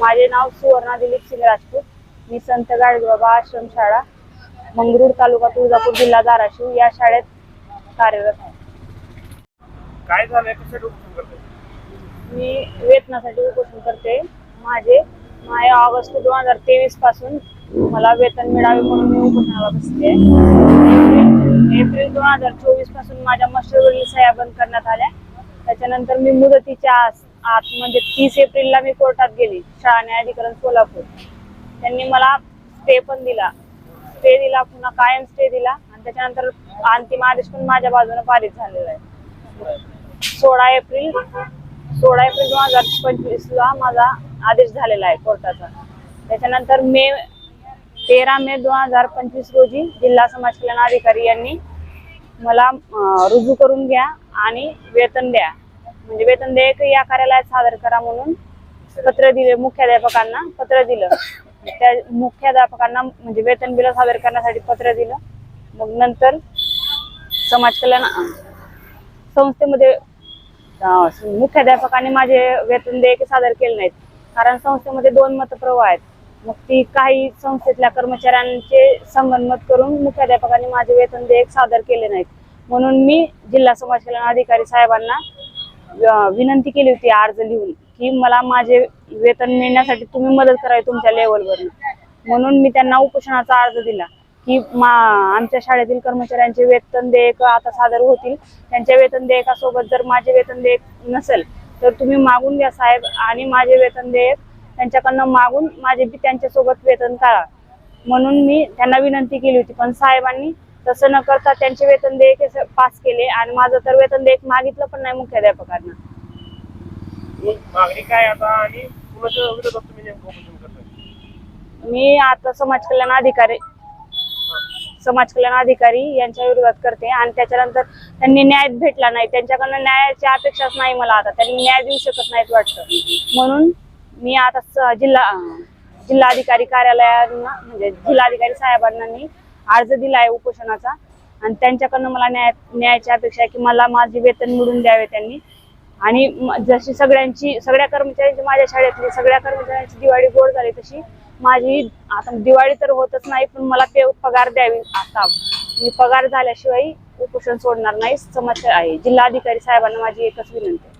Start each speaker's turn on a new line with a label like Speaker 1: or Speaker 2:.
Speaker 1: माझे नाव सुवर्णा दिलीप सिंग राजपूत. मी संत गाडगेबाबा आश्रमशाळा मंगरूळ तालुका तुळजापूर जिल्हा धाराशिव या शाळेत कार्यरत आहे.
Speaker 2: काय झालंय? कशासाठी उपोषण करताय?
Speaker 1: मी वेतनासाठी उपोषण करते. माझे माझ्या ऑगस्ट दोन हजार तेवीसपासून मला वेतन मिळावे म्हणून मी उपोषणाला आहे. एप्रिल दोन हजार चोवीसपासून माझ्या मस्टरवरील सह्या बंद करण्यात आल्या. त्याच्यानंतर मी मुदतीच्या आस- आत म्हणजे तीस एप्रिलला मी कोर्टात गेली शाळा न्यायाधिकरण सोलापूर. त्यांनी मला स्टे पण दिला. स्टे दिला पुन्हा कायम स्टे दिला आणि त्याच्यानंतर अंतिम आदेश पण माझ्या बाजूने पारित झालेला आहे. सोळा एप्रिल सोळा एप्रिल दोन हजार पंचवीस ला माझा आदेश झालेला आहे कोर्टाचा. त्याच्यानंतर मे तेरा मे दोन हजार पंचवीस रोजी जिल्हा समाज कल्याण अधिकारी यांनी मला रुजू करून घ्या आणि वेतन द्या. म्हणजे वेतन देयक या कार्यालयात सादर करा म्हणून पत्र दिले मुख्याध्यापकांना पत्र दिलं. त्या मुख्याध्यापकांना म्हणजे वेतन बिल सादर करण्यासाठी पत्र दिलं. मग नंतर समाज कल्याण संस्थेमध्ये मुख्याध्यापकांनी माझे वेतन देयके सादर केले नाहीत. कारण संस्थेमध्ये दोन मतप्रवाह आहेत. मग ती काही संस्थेतल्या कर्मचाऱ्यांचे संगनमत करून मुख्याध्यापकांनी माझे वेतन देयक सादर केले नाहीत. म्हणून मी जिल्हा समाज कल्याण अधिकारी साहेबांना विनंती केली होती अर्ज लिहून की मला माझे वेतन मिळण्यासाठी तुम्ही मदत करावी तुमच्या लेवलवर म्हणून मी त्यांना उपोषणाचा अर्ज दिला की मा आमच्या शाळेतील कर्मचाऱ्यांचे वेतन देयक आता सादर होतील. त्यांच्या वेतन देयकासोबत जर माझे वेतन देयक नसेल तर तुम्ही मागून घ्या साहेब आणि माझे वेतन देयक त्यांच्याकडनं मागून माझे बी त्यांच्यासोबत वेतन करा म्हणून मी त्यांना विनंती केली होती. पण साहेबांनी तसं न करता त्यांचे वेतन देयक पास केले आणि माझं तर वेतन देयक मागितलं पण नाही मुख्याध्यापकांना.
Speaker 2: मग मागणी काय आता आणि कुणाच्या विरोधात तुम्ही नेमकं उपोषण करताय?
Speaker 1: मी आता समाज कल्याण अधिकारी समाज कल्याण अधिकारी यांच्या विरोधात करते आणि त्याच्यानंतर त्यांनी न्याय भेटला नाही. त्यांच्याकडनं न्यायाची अपेक्षाच नाही मला आता. त्यांनी न्याय देऊ शकत नाहीत वाटतं. म्हणून मी आता जिल्हा जिल्हाधिकारी कार्यालयांना म्हणजे जिल्हाधिकारी साहेबांना मी अर्ज दिला आहे उपोषणाचा. आणि त्यांच्याकडनं मला न्याय न्यायाची अपेक्षा आहे की मला माझे वेतन मिळून द्यावे त्यांनी. आणि म- जशी सगळ्यांची सगळ्या कर्मचाऱ्यांची माझ्या शाळेतली सगळ्या कर्मचाऱ्यांची दिवाळी गोड झाली तशी माझी आता दिवाळी तर होतच नाही पण मला ते पगार द्यावी आता. मी पगार झाल्याशिवाय उपोषण सोडणार नाही समस्या आहे. जिल्हाधिकारी साहेबांना माझी एकच विनंती आहे.